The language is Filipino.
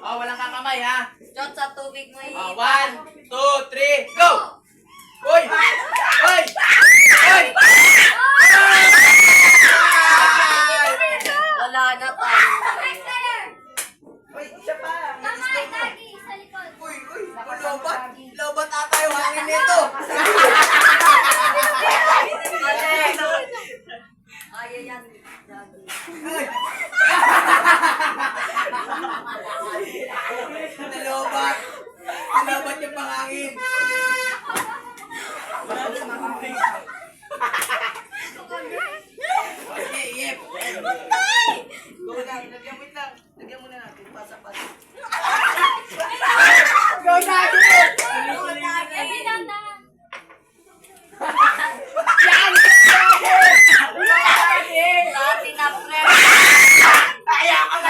Oh, walang kakamay ha. Shot sa tubig mo Oh, one, two, three, go! Uy! Uy! Uy! Wala na tayo. Uy, isa pa. Kamay, lagi, sa likod. Uy, uy, lobat. Lobat ata yung hangin nito. Ayaw yan. Lagi. Dapat yung pangangin. Wala na makangin. Okay, yep. Patay! Gawin lang, lagyan mo lang. Lagyan mo na